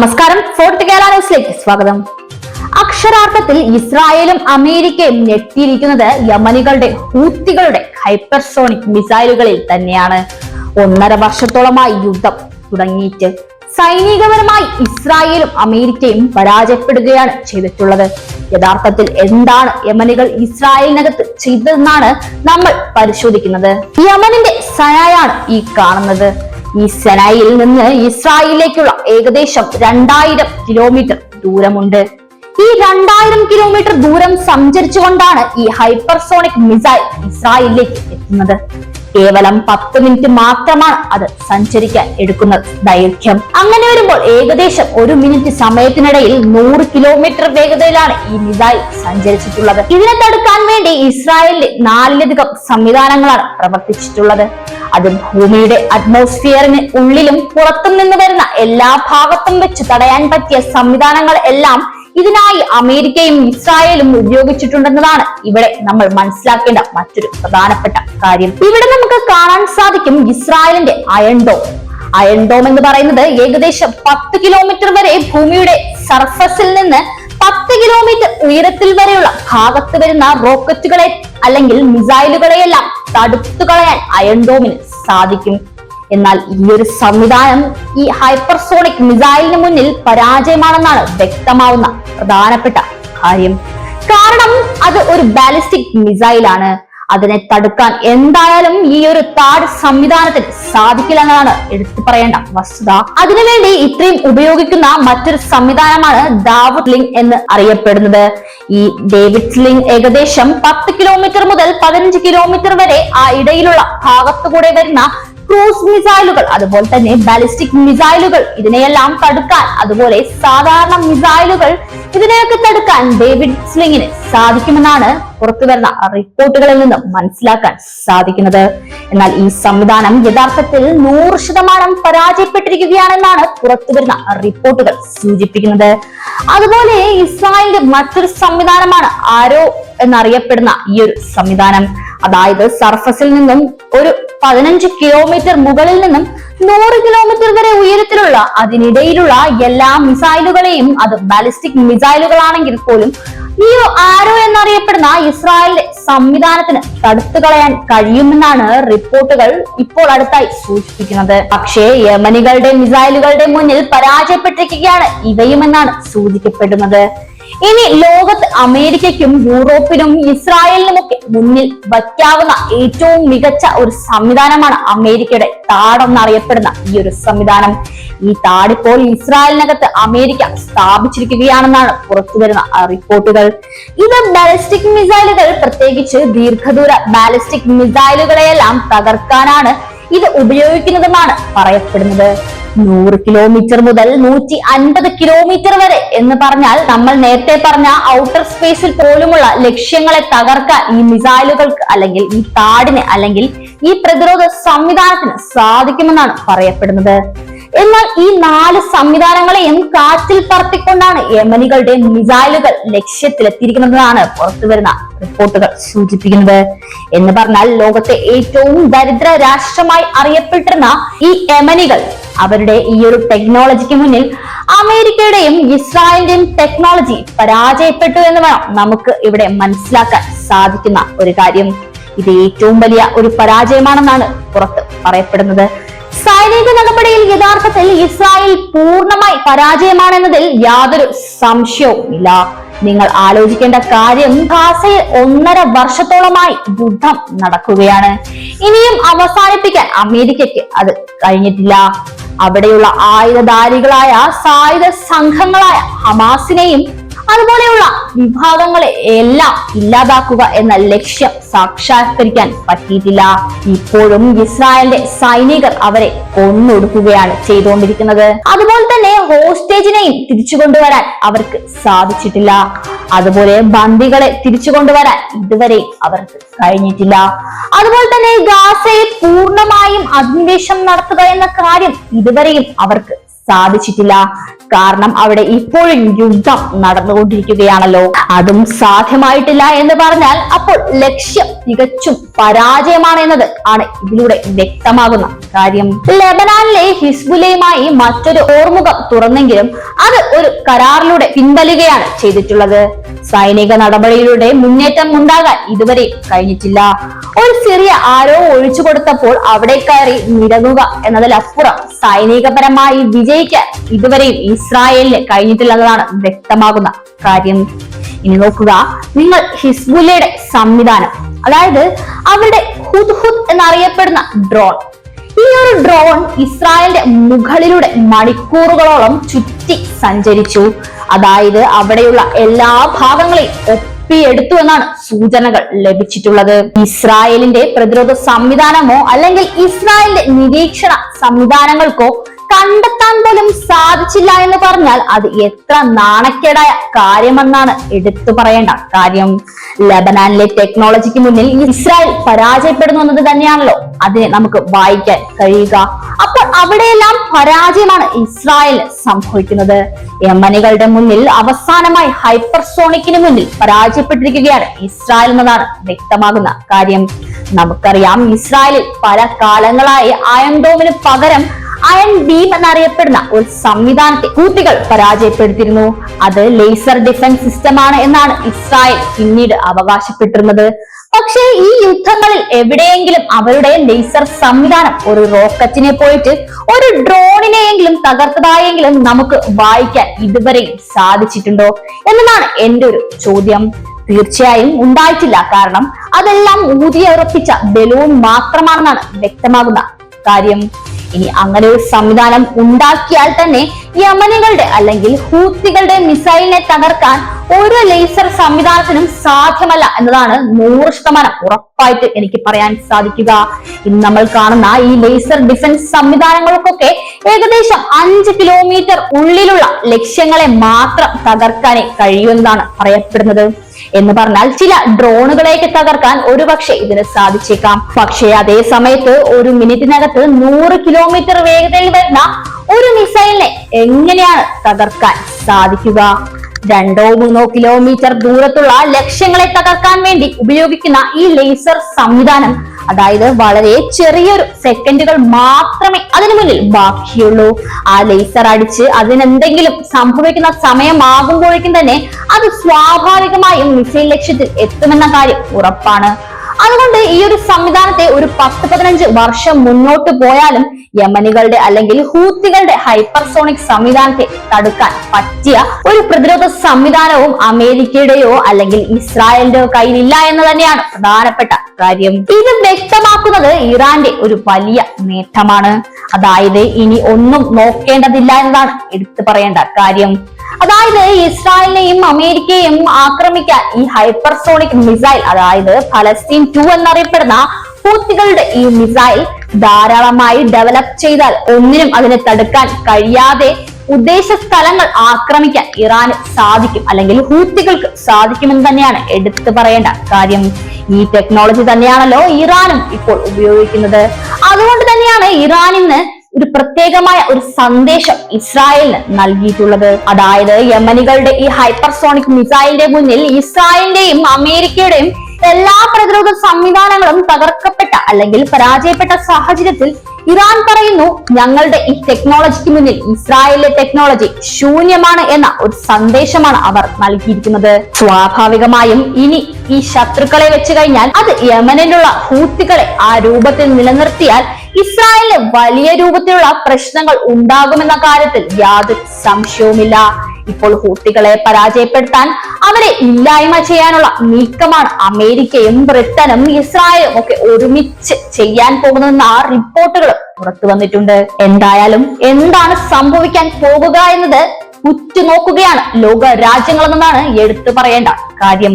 നമസ്കാരം. ഫോർട്ട് കേരള ന്യൂസിലേക്ക് സ്വാഗതം. അക്ഷരാർത്ഥത്തിൽ ഇസ്രായേലും അമേരിക്കയും ഞെട്ടിയിരിക്കുന്നത് യമനികളുടെ ഹൂത്തികളുടെ ഹൈപ്പർസോണിക് മിസൈലുകളിൽ തന്നെയാണ്. ഒന്നര വർഷത്തോളമായി യുദ്ധം തുടങ്ങിയിട്ട് സൈനികപരമായി ഇസ്രായേലും അമേരിക്കയും പരാജയപ്പെടുകയാണ് ചെയ്തിട്ടുള്ളത്. യഥാർത്ഥത്തിൽ എന്താണ് യമനികൾ ഇസ്രായേലിനകത്ത് ചെയ്തതെന്നാണ് നമ്മൾ പരിശോധിക്കുന്നത്. യമനിന്റെ സനായാണ് ഈ കാണുന്നത്. ഈ സെനായിൽ നിന്ന് ഇസ്രായേലിലേക്കുള്ള ഏകദേശം രണ്ടായിരം കിലോമീറ്റർ ദൂരമുണ്ട്. ഈ രണ്ടായിരം കിലോമീറ്റർ ദൂരം സഞ്ചരിച്ചുകൊണ്ടാണ് ഈ ഹൈപ്പർസോണിക് മിസൈൽ ഇസ്രായേലിലേക്ക് എത്തുന്നത്. കേവലം പത്ത് മിനിറ്റ് മാത്രമാണ് അത് സഞ്ചരിക്കാൻ എടുക്കുന്ന ദൈർഘ്യം. അങ്ങനെ വരുമ്പോൾ ഏകദേശം ഒരു മിനിറ്റ് സമയത്തിനിടയിൽ നൂറ് കിലോമീറ്റർ വേഗതയിലാണ് ഈ മിസൈൽ സഞ്ചരിച്ചിട്ടുള്ളത്. ഇതിനെ തടുക്കാൻ വേണ്ടി ഇസ്രായേലിൽ നാലിലധികം സംവിധാനങ്ങളാണ് പ്രവർത്തിച്ചിട്ടുള്ളത്. അത് ഭൂമിയുടെ അറ്റ്മോസ്ഫിയറിന് ഉള്ളിലും പുറത്തും നിന്ന് വരുന്ന എല്ലാ ഭാഗത്തും വെച്ച് തടയാൻ പറ്റിയ സംവിധാനങ്ങൾ എല്ലാം ഇതിനായി അമേരിക്കയും ഇസ്രായേലും ഉപയോഗിച്ചിട്ടുണ്ടെന്നതാണ് ഇവിടെ നമ്മൾ മനസ്സിലാക്കേണ്ട മറ്റൊരു പ്രധാനപ്പെട്ട കാര്യം. ഇവിടെ നമുക്ക് കാണാൻ സാധിക്കും ഇസ്രായേലിന്റെ അയൺഡോം അയൺഡോം എന്ന് പറയുന്നത് ഏകദേശം പത്ത് കിലോമീറ്റർ വരെ ഭൂമിയുടെ സർഫസിൽ നിന്ന് പത്ത് കിലോമീറ്റർ ഉയരത്തിൽ വരെയുള്ള ഭാഗത്ത് വരുന്ന റോക്കറ്റുകളെ അല്ലെങ്കിൽ മിസൈലുകളെയെല്ലാം തടുത്തു കളയാൻ അയൺഡോമിന് സാധിക്കും. എന്നാൽ ഈ ഒരു സംവിധാനം ഈ ഹൈപ്പർസോണിക് മിസൈലിന് മുന്നിൽ പരാജയമാണെന്നാണ് വ്യക്തമാവുന്ന പ്രധാനപ്പെട്ട കാര്യം. കാരണം അത് ഒരു ബാലിസ്റ്റിക് മിസൈലാണ് അതിനെ തടുക്കാൻ എന്തായാലും ഈ ഒരു താഴ് സംവിധാനത്തിൽ സാധിക്കില്ല എന്നതാണ് എടുത്തു പറയേണ്ട വസ്തുത. അതിനുവേണ്ടി ഇത്രയും ഉപയോഗിക്കുന്ന മറ്റൊരു സംവിധാനമാണ് ദാവുഡ് ലിങ്ക് എന്ന് അറിയപ്പെടുന്നത്. ഈ ഡേവിഡ് ലിങ് ഏകദേശം പത്ത് കിലോമീറ്റർ മുതൽ പതിനഞ്ച് കിലോമീറ്റർ വരെ ആ ഇടയിലുള്ള ഭാഗത്തുകൂടെ വരുന്ന ക്രൂസ് മിസൈലുകൾ അതുപോലെ തന്നെ ബാലിസ്റ്റിക് മിസൈലുകൾ ഇതിനെയെല്ലാം തടുക്കാൻ അതുപോലെ സാധാരണ മിസൈലുകൾ ഇതിനെയൊക്കെ തടുക്കാൻ ഡേവിഡ് സ്ലിങ്ങിന് സാധിക്കുമെന്നാണ് പുറത്തു വരുന്ന റിപ്പോർട്ടുകളിൽ നിന്നും മനസ്സിലാക്കാൻ സാധിക്കുന്നത്. എന്നാൽ ഈ സംവിധാനം യഥാർത്ഥത്തിൽ നൂറ് ശതമാനം പരാജയപ്പെട്ടിരിക്കുകയാണെന്നാണ് പുറത്തു വരുന്ന റിപ്പോർട്ടുകൾ സൂചിപ്പിക്കുന്നത്. അതുപോലെ ഇസ്രായേലിന്റെ മറ്റൊരു സംവിധാനമാണ് ആരോ എന്നറിയപ്പെടുന്ന ഈ ഒരു സംവിധാനം. അതായത് സർഫസിൽ നിന്നും ഒരു പതിനഞ്ച് കിലോമീറ്റർ മുകളിൽ നിന്നും നൂറ് കിലോമീറ്റർ വരെ ഉയരത്തിലുള്ള അതിനിടയിലുള്ള എല്ലാ മിസൈലുകളെയും അത് ബാലിസ്റ്റിക് മിസൈലുകളാണെങ്കിൽ പോലും ഈ ആരോ എന്നറിയപ്പെടുന്ന ഇസ്രായേലിന്റെ സംവിധാനത്തിന് തടുത്തു കളയാൻ കഴിയുമെന്നാണ് റിപ്പോർട്ടുകൾ ഇപ്പോൾ അടുത്തായി സൂചിപ്പിക്കുന്നത്. പക്ഷേ യമനികളുടെ മിസൈലുകളുടെ മുന്നിൽ പരാജയപ്പെട്ടിരിക്കുകയാണ് ഇവയുമെന്നാണ് സൂചിക്കപ്പെടുന്നത്. ഇനി ലോകത്ത് അമേരിക്കയ്ക്കും യൂറോപ്പിനും ഇസ്രായേലിനുമൊക്കെ മുന്നിൽ വയ്ക്കാവുന്ന ഏറ്റവും മികച്ച ഒരു സംവിധാനമാണ് അമേരിക്കയുടെ താടെന്നറിയപ്പെടുന്ന ഈ ഒരു സംവിധാനം. ഈ താടിപ്പോൾ ഇസ്രായേലിനകത്ത് അമേരിക്ക സ്ഥാപിച്ചിരിക്കുകയാണെന്നാണ് പുറത്തു വരുന്ന റിപ്പോർട്ടുകൾ. ഇത് ബാലിസ്റ്റിക് മിസൈലുകൾ പ്രത്യേകിച്ച് ദീർഘദൂര ബാലിസ്റ്റിക് മിസൈലുകളെയെല്ലാം തകർക്കാനാണ് ഇത് ഉപയോഗിക്കുന്നതെന്നാണ് പറയപ്പെടുന്നത്. നൂറ് കിലോമീറ്റർ മുതൽ നൂറ്റി അൻപത് കിലോമീറ്റർ വരെ എന്ന് പറഞ്ഞാൽ നമ്മൾ നേരത്തെ പറഞ്ഞ ഔട്ടർ സ്പേസിൽ പോലുമുള്ള ലക്ഷ്യങ്ങളെ തകർക്കാൻ ഈ മിസൈലുകൾക്ക് അല്ലെങ്കിൽ ഈ താടിന് അല്ലെങ്കിൽ ഈ പ്രതിരോധ സംവിധാനത്തിന് സാധിക്കുമെന്നാണ് പറയപ്പെടുന്നത്. എന്നാൽ ഈ നാല് സംവിധാനങ്ങളെയും കാറ്റിൽ പറത്തിക്കൊണ്ടാണ് യമനികളുടെ മിസൈലുകൾ ലക്ഷ്യത്തിലെത്തിയിരിക്കുന്നതാണ് പുറത്തുവരുന്ന റിപ്പോർട്ടുകൾ സൂചിപ്പിക്കുന്നത്. എന്ന് പറഞ്ഞാൽ ലോകത്തെ ഏറ്റവും ദരിദ്ര രാഷ്ട്രമായി അറിയപ്പെട്ടിരുന്ന ഈ യമനികൾ അവരുടെ ഈ ഒരു ടെക്നോളജിക്ക് മുന്നിൽ അമേരിക്കയുടെയും ഇസ്രായേലിന്റെയും ടെക്നോളജി പരാജയപ്പെട്ടു എന്ന് വേണം നമുക്ക് ഇവിടെ മനസ്സിലാക്കാൻ സാധിക്കുന്ന ഒരു കാര്യം. ഇത് ഏറ്റവും വലിയ ഒരു പരാജയമാണെന്നാണ് പുറത്ത് പറയപ്പെടുന്നത്. സൈനിക നടപടിയിൽ യഥാർത്ഥത്തിൽ ഇസ്രായേൽ പൂർണമായി പരാജയമാണെന്നതിൽ യാതൊരു സംശയവും ഇല്ല നിങ്ങൾ ആലോചിക്കേണ്ട കാര്യം ഗാസയിൽ ഒന്നര വർഷത്തോളമായി യുദ്ധം നടക്കുകയാണ്. ഇനിയും അവസാനിപ്പിക്കാൻ അമേരിക്കയ്ക്ക് അത് കഴിഞ്ഞിട്ടില്ല. അവിടെയുള്ള ആയുധധാരികളായ സായുധ സംഘങ്ങളായ ഹമാസിനെയും അതുപോലെയുള്ള വിഭാഗങ്ങളെ എല്ലാം ഇല്ലാതാക്കുക എന്ന ലക്ഷ്യം സാക്ഷാത്കരിക്കാൻ പറ്റിയിട്ടില്ല. ഇപ്പോഴും ഇസ്രായേലിന്റെ സൈനികർ അവരെ കൊന്നൊടുക്കുകയാണ് ചെയ്തുകൊണ്ടിരിക്കുന്നത്. അതുപോലെ തന്നെ ഹോസ്റ്റേജിനെയും തിരിച്ചു കൊണ്ടുവരാൻ അവർക്ക് സാധിച്ചിട്ടില്ല. അതുപോലെ ബന്ദികളെ തിരിച്ചു കൊണ്ടുവരാൻ ഇതുവരെ അവർക്ക് കഴിഞ്ഞിട്ടില്ല. അതുപോലെ തന്നെ ഗാസയെ പൂർണമായും അധിനിവേശം നടത്തുക എന്ന കാര്യം ഇതുവരെയും അവർക്ക് സാധിച്ചിട്ടില്ല. കാരണം അവിടെ ഇപ്പോഴും യുദ്ധം നടന്നുകൊണ്ടിരിക്കുകയാണല്ലോ. അതും സാധ്യമായിട്ടില്ല എന്ന് പറഞ്ഞാൽ അപ്പോൾ ലക്ഷ്യം തികച്ചും പരാജയമാണ് എന്നത് ആണ് ഇതിലൂടെ വ്യക്തമാകുന്ന കാര്യം. ലെബനാനിലെ ഹിസ്ബുലയുമായി മറ്റൊരു ഓർമുഖം തുറന്നെങ്കിലും അത് ഒരു കരാറിലൂടെ പിൻവലുകയാണ് ചെയ്തിട്ടുള്ളത്. സൈനിക നടപടിയിലൂടെ മുന്നേറ്റം ഉണ്ടാകാൻ ഇതുവരെ കഴിഞ്ഞിട്ടില്ല. ഒരു ചെറിയ ആരോ ഒഴിച്ചു കൊടുത്തപ്പോൾ അവിടെ കയറി നിരങ്ങുക എന്നതിലപ്പുറം സൈനികപരമായി വിജയിക്കാൻ ഇതുവരെയും ഇസ്രായേലിന് കഴിഞ്ഞിട്ടില്ലെന്നതാണ് വ്യക്തമാകുന്ന കാര്യം. ഇനി നോക്കുക നിങ്ങൾ ഹിസ്ബുല്ലയുടെ സംവിധാനം അതായത് അവരുടെ ഹുദ്ഹുദ് എന്നറിയപ്പെടുന്ന ഡ്രോൺ ഈ ഒരു ഡ്രോൺ ഇസ്രായേലിന്റെ മുകളിലൂടെ മണിക്കൂറുകളോളം ചുറ്റി സഞ്ചരിച്ചു. അതായത് അവിടെയുള്ള എല്ലാ ഭാഗങ്ങളെയും ഒപ്പിയെടുത്തു എന്നാണ് സൂചനകൾ ലഭിച്ചിട്ടുള്ളത്. ഇസ്രായേലിന്റെ പ്രതിരോധ സംവിധാനമോ അല്ലെങ്കിൽ ഇസ്രായേലിന്റെ നിരീക്ഷണ സംവിധാനങ്ങൾക്കോ കണ്ടെത്താൻ പോലും സാധിച്ചില്ല എന്ന് പറഞ്ഞാൽ അത് എത്ര നാണക്കേടായ കാര്യമെന്നാണ് എടുത്തു പറയേണ്ട കാര്യം. ലബനാനിലെ ടെക്നോളജിക്ക് മുന്നിൽ ഇസ്രായേൽ പരാജയപ്പെടുന്നു എന്നത് തന്നെയാണല്ലോ അതിനെ നമുക്ക് വായിക്കാൻ കഴിയുക. അപ്പോൾ അവിടെയെല്ലാം പരാജയമാണ് ഇസ്രായേൽ സംഭവിക്കുന്നത്. യമനികളുടെ മുന്നിൽ അവസാനമായി ഹൈപ്പർസോണിക്കിന് മുന്നിൽ പരാജയപ്പെട്ടിരിക്കുകയാണ് ഇസ്രായേൽ എന്നതാണ് വ്യക്തമാകുന്ന കാര്യം. നമുക്കറിയാം ഇസ്രായേലിൽ പല കാലങ്ങളായി അയംഡോമിന് പകരം അയൺ ബീം എന്നറിയപ്പെടുന്ന ഒരു സംവിധാനത്തെ കൂട്ടികൾ പരാജയപ്പെടുത്തിയിരുന്നു. അത് ലേസർ ഡിഫൻസ് സിസ്റ്റമാണ് എന്നാണ് ഇസ്രായേൽ പിന്നീട് അവകാശപ്പെട്ടിരുന്നത്. പക്ഷേ ഈ യുദ്ധങ്ങളിൽ എവിടെയെങ്കിലും അവരുടെ ലേസർ സംവിധാനം ഒരു റോക്കറ്റിനെ പോയിട്ട് ഒരു ഡ്രോണിനെയെങ്കിലും തകർത്തതായെങ്കിലും നമുക്ക് വായിക്കാൻ ഇതുവരെയും സാധിച്ചിട്ടുണ്ടോ എന്നതാണ് എന്റെ ഒരു ചോദ്യം. തീർച്ചയായും ഉണ്ടായിട്ടില്ല. കാരണം അതെല്ലാം ഊതിയുറപ്പിച്ച ബലൂൺ മാത്രമാണെന്നാണ് വ്യക്തമാകുന്ന കാര്യം. ഇനി അങ്ങനെ ഒരു സംവിധാനം ഉണ്ടാക്കിയാൽ തന്നെ യമനികളുടെ അല്ലെങ്കിൽ ഹൂത്തികളുടെ മിസൈലിനെ തകർക്കാൻ ഒരു ലേസർ സംവിധാനത്തിനും സാധ്യമല്ല എന്നതാണ് നൂറ് ശതമാനം ഉറപ്പായിട്ട് എനിക്ക് പറയാൻ സാധിക്കുക. ഇന്ന് നമ്മൾ കാണുന്ന ഈ ലേസർ ഡിഫൻസ് സംവിധാനങ്ങൾക്കൊക്കെ ഏകദേശം അഞ്ച് കിലോമീറ്റർ ഉള്ളിലുള്ള ലക്ഷ്യങ്ങളെ മാത്രം തകർക്കാനേ കഴിയുമെന്നാണ് പറയപ്പെടുന്നത്. എന്ന് പറഞ്ഞാൽ ചില ഡ്രോണുകളെയൊക്കെ തകർക്കാൻ ഒരുപക്ഷെ ഇതിന് സാധിച്ചേക്കാം. പക്ഷേ അതേ സമയത്ത് ഒരു മിനിറ്റിനകത്ത് നൂറ് കിലോമീറ്റർ വേഗതയിൽ വരുന്ന ഒരു മിസൈലിനെ എങ്ങനെയാണ് തകർക്കാൻ സാധിക്കുക? രണ്ടോ മൂന്നോ കിലോമീറ്റർ ദൂരത്തുള്ള ലക്ഷ്യങ്ങളെ തകർക്കാൻ വേണ്ടി ഉപയോഗിക്കുന്ന ഈ ലേസർ സംവിധാനം അതായത് വളരെ ചെറിയൊരു സെക്കൻഡുകൾ മാത്രമേ അതിനു മുന്നിൽ ബാക്കിയുള്ളൂ. ആ ലേസർ അടിച്ച് അതിനെന്തെങ്കിലും സംഭവിക്കുന്ന സമയമാകുമ്പോഴേക്കും തന്നെ അത് സ്വാഭാവികമായും മിസൈൽ ലക്ഷ്യത്തിൽ എത്തുമെന്ന കാര്യം ഉറപ്പാണ്. അതുകൊണ്ട് ഈ ഒരു സംവിധാനത്തെ ഒരു പത്ത് പതിനഞ്ച് വർഷം മുന്നോട്ട് പോയാലും യമനികളുടെ അല്ലെങ്കിൽ ഹൂത്തികളുടെ ഹൈപ്പർസോണിക് സംവിധാനത്തെ തടുക്കാൻ പറ്റിയ ഒരു പ്രതിരോധ സംവിധാനവും അമേരിക്കയുടെയോ അല്ലെങ്കിൽ ഇസ്രായേലിന്റെയോ കയ്യിലില്ല എന്ന് തന്നെയാണ് പ്രധാനപ്പെട്ട കാര്യം ഇത് വ്യക്തമാക്കുന്നത് ഇറാന്റെ ഒരു വലിയ നേട്ടമാണ്. അതായത് ഇനി ഒന്നും നോക്കേണ്ടതില്ല എന്നാണ് എടുത്തു പറയേണ്ട കാര്യം. അതായത് ഇസ്രായേലിനെയും അമേരിക്കയെയും ആക്രമിക്കാൻ ഈ ഹൈപ്പർസോണിക് മിസൈൽ അതായത് ഫലസ്തീൻ ടു എന്നറിയപ്പെടുന്ന ഹൂത്തികളുടെ ഈ മിസൈൽ ധാരാളമായി ഡെവലപ്പ് ചെയ്താൽ ഒന്നിനും അതിനെ തടുക്കാൻ കഴിയാതെ ഉദ്ദേശ സ്ഥലങ്ങൾ ആക്രമിക്കാൻ ഇറാന് സാധിക്കും. അല്ലെങ്കിൽ ഹൂത്തികൾക്ക് സാധിക്കുമെന്ന് തന്നെയാണ് എടുത്തു പറയേണ്ട കാര്യം. ഈ ടെക്നോളജി തന്നെയാണല്ലോ ഇറാനും ഇപ്പോൾ ഉപയോഗിക്കുന്നത്. അതുകൊണ്ട് തന്നെയാണ് ഇറാൻ ഒരു പ്രത്യേകമായ ഒരു സന്ദേശം ഇസ്രായേലിന് നൽകിയിട്ടുള്ളത്. അതായത് യമനികളുടെ ഈ ഹൈപ്പർസോണിക് മിസൈലിന്റെ മുന്നിൽ ഇസ്രായേലിന്റെയും അമേരിക്കയുടെയും എല്ലാ പ്രതിരോധ സംവിധാനങ്ങളും തകർക്കപ്പെട്ട അല്ലെങ്കിൽ പരാജയപ്പെട്ട സാഹചര്യത്തിൽ ഇറാൻ പറയുന്നു ഞങ്ങളുടെ ഈ ടെക്നോളജിക്ക് മുന്നിൽ ഇസ്രായേലിലെ ടെക്നോളജി ശൂന്യമാണ് എന്ന ഒരു സന്ദേശമാണ് അവർ നൽകിയിരിക്കുന്നത്. സ്വാഭാവികമായും ഇനി ഈ ശത്രുക്കളെ വെച്ച് കഴിഞ്ഞാൽ അത് യമനിലുള്ള ഹൂത്തികളെ ആ രൂപത്തിൽ നിലനിർത്തിയാൽ ഇസ്രായേലിന് വലിയ രൂപത്തിലുള്ള പ്രശ്നങ്ങൾ ഉണ്ടാകുമെന്ന കാര്യത്തിൽ യാതൊരു സംശയവുമില്ല. ഇപ്പോൾ ഹൂത്തികളെ പരാജയപ്പെടുത്താൻ അവരെ ഇല്ലായ്മ ചെയ്യാനുള്ള നീക്കമാണ് അമേരിക്കയും ബ്രിട്ടനും ഇസ്രായേലും ഒക്കെ ഒരുമിച്ച് ചെയ്യാൻ പോകുന്നതെന്ന ആ റിപ്പോർട്ടുകൾ പുറത്തു വന്നിട്ടുണ്ട്. എന്തായാലും എന്താണ് സംഭവിക്കാൻ പോകുക എന്നത് ഉറ്റുനോക്കുകയാണ് ലോക രാജ്യങ്ങളെന്നാണ് എടുത്തു പറയേണ്ട കാര്യം.